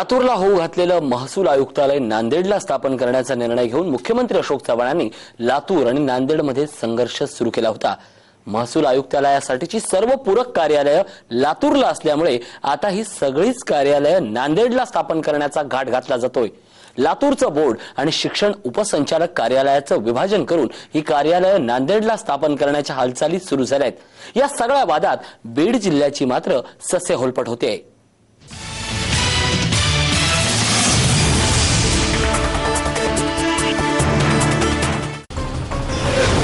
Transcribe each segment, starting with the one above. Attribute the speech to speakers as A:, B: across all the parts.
A: लातूरला होऊ घातलेलं महसूल आयुक्तालय नांदेडला स्थापन करण्याचा निर्णय घेऊन मुख्यमंत्री अशोक चव्हाणांनी लातूर आणि नांदेडमध्ये संघर्ष सुरू केला होता. महसूल आयुक्तालयासाठीची सर्व पूरक कार्यालयं लातूरला असल्यामुळे आता ही सगळीच कार्यालयं नांदेडला स्थापन करण्याचा घाट घातला जातोय. लातूरचं बोर्ड आणि शिक्षण उपसंचालक कार्यालयाचं विभाजन करून ही कार्यालयं नांदेडला स्थापन करण्याच्या हालचाली सुरू झाल्या आहेत या सगळ्या वादात बीड जिल्ह्याची मात्र ससे होलपट होते.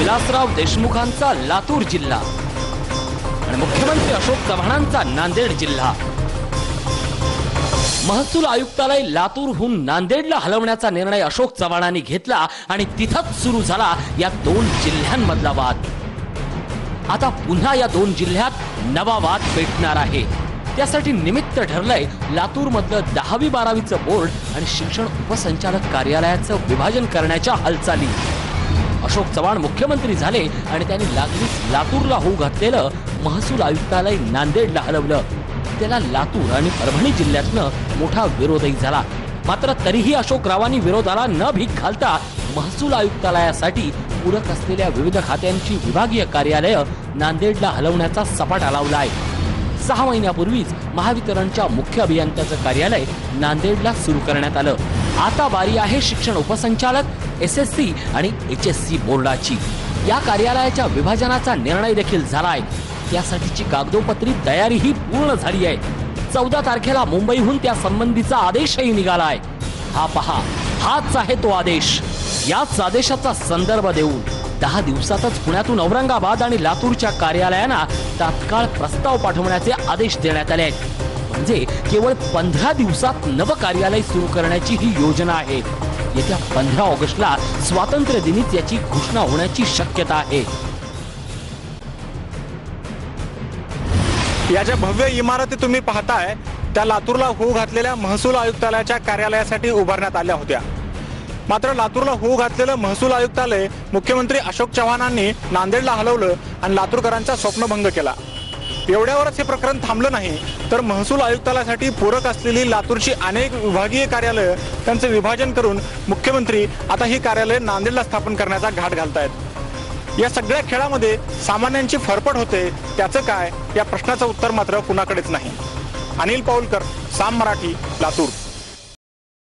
A: विलासराव देशमुखांचा लातूर जिल्हा आणि मुख्यमंत्री अशोक चव्हाणांचा नांदेड जिल्हा. महसूल आयुक्तालय लातूरहून नांदेडला हलवण्याचा निर्णय अशोक चव्हाणांनी घेतला आणि तिथंच सुरू झाला या दोन जिल्ह्यांमधला वाद. आता पुन्हा या दोन जिल्ह्यात नवा वाद पेटणार आहे. त्यासाठी निमित्त ठरलंय लातूरमधलं दहावी बारावीचं बोर्ड आणि शिक्षण उपसंचालक कार्यालयाचं विभाजन करण्याच्या हालचाली. अशोक चव्हाण मुख्यमंत्री झाले आणि त्यांनी लागलीच लातूरला होऊ घातलेलं महसूल आयुक्तालय नांदेडला हलवलं. त्याला लातूर आणि परभणी जिल्ह्यातनं मोठा विरोधही झाला. मात्र तरीही अशोकरावांनी विरोधाला न भीक घालता महसूल आयुक्तालयासाठी पूरक असलेल्या विविध खात्यांची विभागीय कार्यालय नांदेडला हलवण्याचा सपाटा आहे सहा महिन्यापूर्वीच महावितरणच्या मुख्य अभियंत्याचं कार्यालय नांदेडला सुरू करण्यात आलं. आता बारी आहे शिक्षण उपसंचालक एस एस सी आणि एच एस सी बोर्डाची. या कार्यालयाच्या विभाजनाचा निर्णय देखील झालाय. त्यासाठीची कागदोपत्री तयारीही पूर्ण झाली आहे. चौदा तारखेला मुंबईहून त्या संबंधीचा आदेशही निघालाय. हा पहा हाच आहे तो आदेश. याच आदेशाचा संदर्भ देऊन दहा दिवसातच पुण्यातून औरंगाबाद आणि लातूरच्या कार्यालयांना तात्काळ प्रस्ताव पाठवण्याचे आदेश देण्यात आले आहेत. म्हणजे केवळ पंधरा दिवसात नव कार्यालय सुरू करण्याची ही योजना आहे. येत्या पंधरा ऑगस्टला स्वातंत्र्य दिनीच याची घोषणा होण्याची शक्यता आहे.
B: या ज्या भव्य इमारती तुम्ही पाहताय त्या लातूरला होऊ घातलेल्या महसूल आयुक्तालयाच्या कार्यालयासाठी उभारण्यात आल्या होत्या. मात्र लातूरला होऊ घातलेलं महसूल आयुक्तालय मुख्यमंत्री अशोक चव्हाणांनी नांदेडला हलवलं आणि लातूरकरांचा स्वप्नभंग केला. एवढ्यावरच हे प्रकरण थांबलं नाही. तर महसूल आयुक्तालयासाठी पूरक असलेली लातूरची अनेक विभागीय कार्यालय त्यांचं विभाजन करून मुख्यमंत्री आता ही कार्यालय नांदेडला स्थापन करण्याचा घाट घालतायत. या सगळ्या खेळामध्ये सामान्यांची फरफड होते त्याचं काय? या प्रश्नाचं उत्तर मात्र कुणाकडेच नाही. अनिल पाऊलकर साम मराठी लातूर.